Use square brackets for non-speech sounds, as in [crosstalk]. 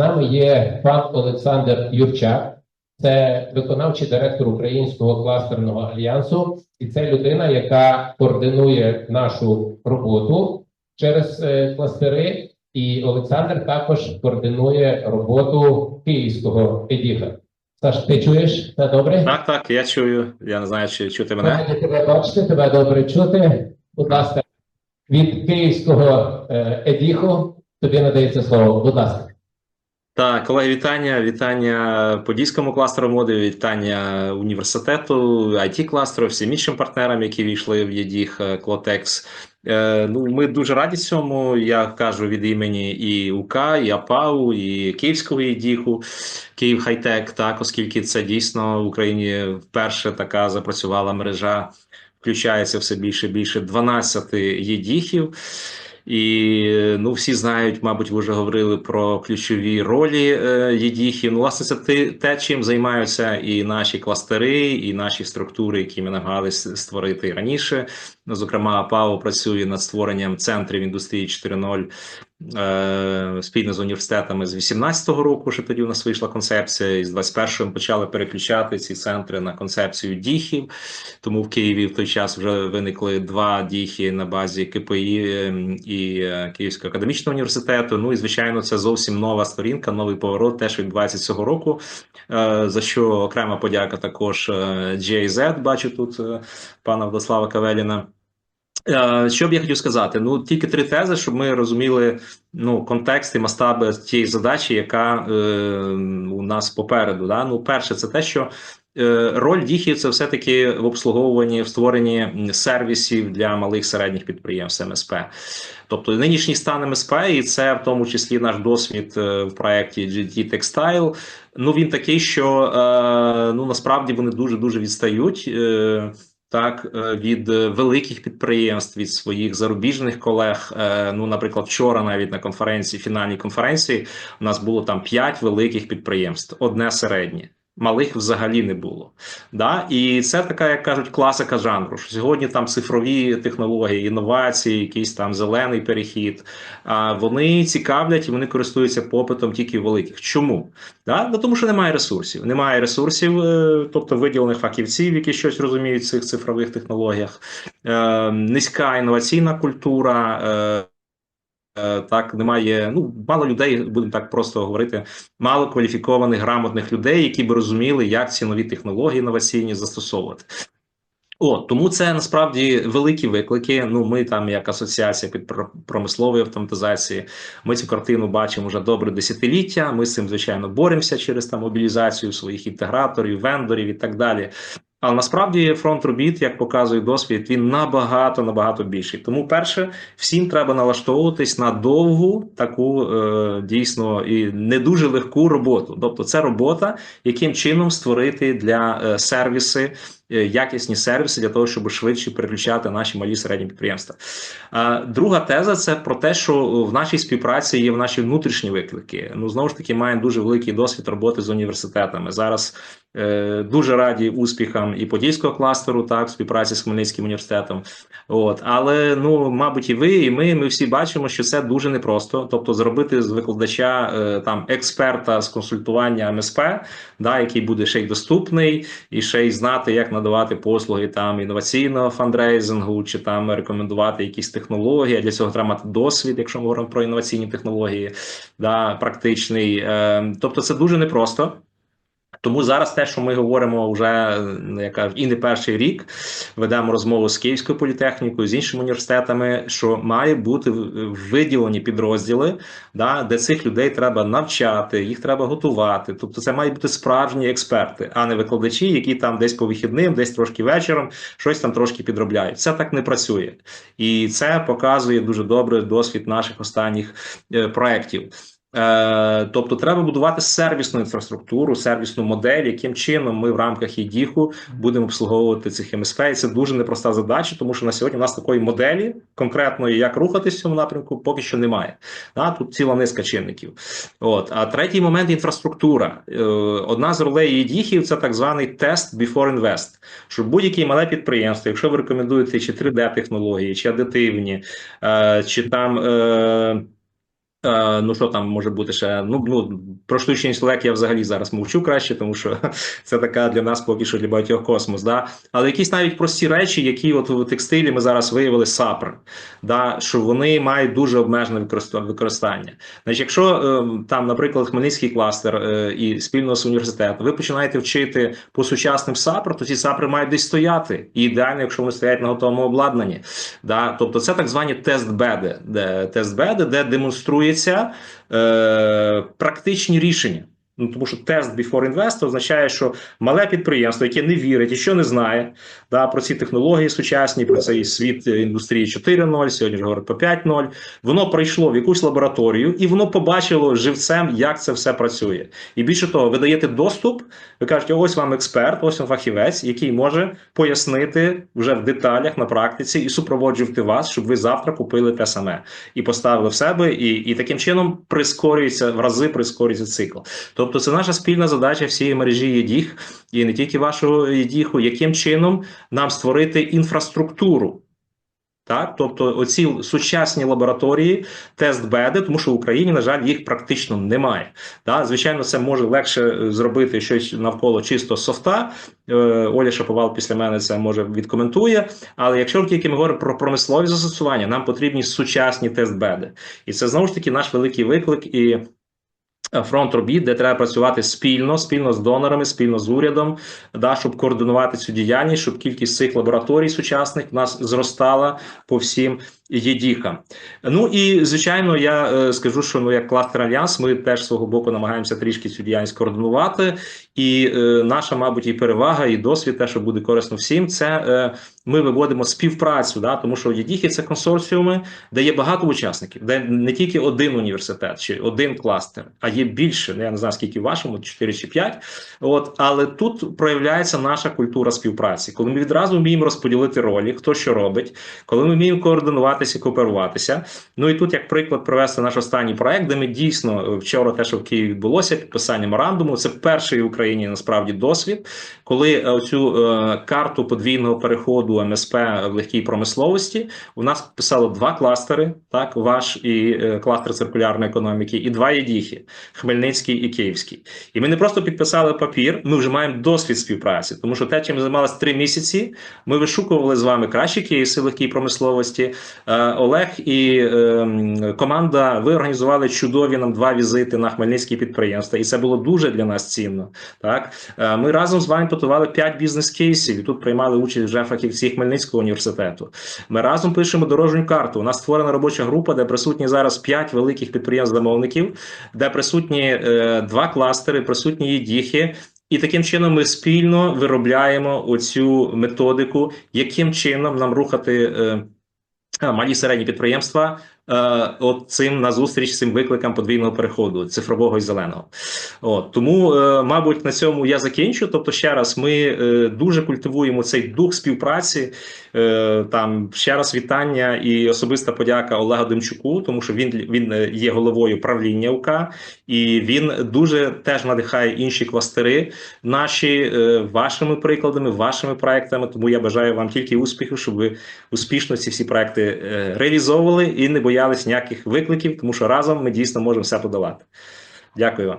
нами є пан Олександр Юрчак, це виконавчий директор Українського кластерного альянсу, і це людина, яка координує нашу роботу через е, кластери. І Олександр також координує роботу київського едіха. Саш, ти чуєш? Все добре? Так, так, я чую. Я не знаю, чи чути мене. Раді тебе бачити, тебе добре чути. Будь ласка, від київського е, едіху тобі надається слово. Будь ласка. Так, колеги, вітання. Вітання Подільському кластеру моди, вітання університету, it кластеру, всім іншим партнерам, які війшли в ЄДІХ Клотекс. Е, ну, ми дуже раді цьому. Я кажу від імені і УК, і АПАУ, і Київського ЄДІХу, Київ Хайтек, так, оскільки це дійсно в Україні вперше така запрацювала мережа, включається все більше більше 12 ЄДІХів. І ну, всі знають, мабуть, ви вже говорили про ключові ролі е, ЄДІХів. Ну, власне, це те, те, чим займаються і наші кластери, і наші структури, які ми намагалися створити раніше. Зокрема, ПАО працює над створенням центрів індустрії 4.0 е, спільно з університетами з 18-го року. Що тоді у нас вийшла концепція, і з 21-го ми почали переключати ці центри на концепцію діхів. Тому в Києві в той час вже виникли два діхи на базі КПІ ем, і е, Київського академічного університету. Ну і звичайно, це зовсім нова сторінка, новий поворот, теж відбувається цього року. Е, За що окрема подяка також е, GIZ, бачу тут е, пана Владислава Кавеліна. Е, Що б я хотів сказати? Ну тільки три тези, щоб ми розуміли ну, контекст і масштаби тієї задачі, яка е, у нас попереду. Да? Ну, перше, це те, що е, роль діхів це все-таки в обслуговуванні, в створенні сервісів для малих середніх підприємств МСП. Тобто нинішній стан МСП, і це в тому числі наш досвід е, в проєкті GT Textile, Ну він такий, що е, ну насправді вони дуже дуже відстають. Е, так, е, від е, великих підприємств, від своїх зарубіжних колег. Е, Ну, наприклад, вчора навіть на конференції, фінальній конференції, у нас було там 5 великих підприємств, одне середнє. Малих взагалі не було. Да? І це така, як кажуть, класика жанру. що Сьогодні там цифрові технології, інновації, якийсь там зелений перехід. А вони цікавлять і вони користуються попитом тільки великих. Чому? Да? Ну, тому що немає ресурсів. Немає ресурсів, е, тобто виділених фахівців, які щось розуміють в цих цифрових технологіях, е, низька інноваційна культура. Е, Так, немає ну мало людей, будемо так просто говорити, мало кваліфікованих грамотних людей, які би розуміли, як ці нові технології інноваційні застосовувати. О, тому це насправді великі виклики. Ну, ми там, як асоціація під промислової автоматизації, ми цю картину бачимо вже добре десятиліття. Ми з цим звичайно боремося через там мобілізацію своїх інтеграторів, вендорів і так далі. Але насправді фронт робіт, як показує досвід, він набагато набагато більший. Тому, перше, всім треба налаштовуватись на довгу таку е, дійсно і не дуже легку роботу. Тобто, це робота, яким чином створити для е, сервіси. е, Якісні сервіси для того, щоб швидше переключати наші малі середні підприємства. Друга теза це про те, що в нашій співпраці є в наші внутрішні виклики. Ну знову ж таки, маємо дуже великий досвід роботи з університетами. Зараз дуже раді успіхам і подільського кластеру, так, співпраці з Хмельницьким університетом. От, але ну, мабуть, і ви, і ми, ми всі бачимо, що це дуже непросто. Тобто, зробити з викладача е, там експерта з консультування МСП, да, який буде ще й доступний, і ще й знати, як надавати послуги там інноваційного фандрейзингу, чи там рекомендувати якісь технології. Для цього треба мати досвід, якщо ми говоримо про інноваційні технології, да, практичний. Е, тобто, це дуже непросто. Тому зараз те, що ми говоримо вже я кажу, і не перший рік, ведемо розмову з Київською політехнікою, з іншими університетами, що має бути виділені підрозділи, да, де цих людей треба навчати, їх треба готувати. Тобто, це мають бути справжні експерти, а не викладачі, які там десь по вихідним, десь трошки вечором щось там трошки підробляють. Це так не працює, і це показує дуже добре досвід наших останніх е, проєктів. Е, тобто треба будувати сервісну інфраструктуру, сервісну модель, яким чином ми в рамках ЄДІХу будемо обслуговувати цих МСП. І це дуже непроста задача, тому що на сьогодні у нас такої моделі конкретної, як рухатись в цьому напрямку, поки що немає. Да, тут ціла низка чинників. От а третій момент інфраструктура. Е, Одна з ролей ЄДІХів це так званий тест before invest. Що будь-яке мале підприємство, якщо ви рекомендуєте чи 3D технології, чи адитивні, е, чи там. Е, ну, що там може бути ще? Ну, ну про штучний інтелект я взагалі зараз мовчу краще, тому що [laughs] це така для нас поки що для багатьох космос. Да? Але якісь навіть прості речі, які от у текстилі ми зараз виявили сапр, да? що вони мають дуже обмежене використання. Значить, якщо е, там, наприклад, Хмельницький кластер е, і спільно з університетом, ви починаєте вчити по сучасним сапр, то ці сапри мають десь стояти. І ідеально, якщо вони стоять на готовому обладнанні. Да? Тобто це так звані тест-беди, де тест-беди, де демонструється е, практичні рішення. Ну, тому що тест before invest означає, що мале підприємство, яке не вірить і що не знає да, про ці технології сучасні, про цей світ е, індустрії 4.0, сьогодні ж говорять по 5.0, воно прийшло в якусь лабораторію і воно побачило живцем, як це все працює. І більше того, ви даєте доступ, ви кажете, ось вам експерт, ось вам фахівець, який може пояснити вже в деталях на практиці і супроводжувати вас, щоб ви завтра купили те саме і поставили в себе, і, і таким чином прискорюється в рази прискорюється цикл. Тобто, це наша спільна задача всієї мережі ЄДІХ, і не тільки вашого ЄДІХу, яким чином нам створити інфраструктуру. Так, тобто оці сучасні лабораторії, тест-беди, тому що в Україні, на жаль, їх практично немає. Так, звичайно, це може легше е, зробити щось навколо чисто софта. Е, Оля Шаповал після мене це може відкоментує. Але якщо тільки ми говоримо про промислові застосування, нам потрібні сучасні тест-беди. І це знову ж таки наш великий виклик. І фронт робіт, де треба працювати спільно, спільно з донорами, спільно з урядом, да, щоб координувати цю діяльність, щоб кількість цих лабораторій сучасних в нас зростала по всім єдіхам. Ну і звичайно, я е, скажу, що ну як кластер Альянс, ми теж свого боку намагаємося трішки цю діяльність координувати. І е, наша, мабуть, і перевага, і досвід, те, що буде корисно всім, це е, ми виводимо співпрацю, да, тому що єдіхи це консорціуми, де є багато учасників, де не тільки один університет чи один кластер, а є більше. Ну, я не знаю, скільки в вашому, 4 чи 5. От, але тут проявляється наша культура співпраці, коли ми відразу вміємо розподілити ролі, хто що робить, коли ми вміємо координуватися, кооперуватися. Ну і тут, як приклад, провести наш останній проект, де ми дійсно е, вчора, те, що в Києві відбулося, підписання меморандуму, це перший в Україні насправді досвід, коли е, цю е, карту подвійного переходу МСП в легкій промисловості у нас підписало два кластери, так, ваш і е, кластер циркулярної економіки, і два єдіхи Хмельницький і Київський. І ми не просто підписали папір, ми вже маємо досвід співпраці, тому що те, чим ми займалися три місяці, ми вишукували з вами кращі кейси в легкій промисловості. Олег і е, команда ви організували чудові нам два візити на хмельницькі підприємства, і це було дуже для нас цінно. Так Е, ми разом з вами готували п'ять бізнес-кейсів, і тут приймали участь вже фахівці Хмельницького університету. Ми разом пишемо дорожню карту. У нас створена робоча група, де присутні зараз п'ять великих підприємств-замовників, де присутні е, два кластери, присутні єдіхи. І таким чином ми спільно виробляємо оцю методику, яким чином нам рухати е, малі середні підприємства от цим назустріч цим викликам подвійного переходу цифрового і зеленого. От тому, е, мабуть, на цьому я закінчу. Тобто, ще раз, ми е, дуже культивуємо цей дух співпраці. Е, там ще раз вітання і особиста подяка Олегу Демчуку, тому що він він е, є головою правління УК, і він дуже теж надихає інші кластери наші е, вашими прикладами, вашими проектами. Тому я бажаю вам тільки успіху, щоб ви успішно ці всі проекти е, реалізовували і не боялись ніяких викликів, тому що разом ми дійсно можемо все подолати. Дякую вам.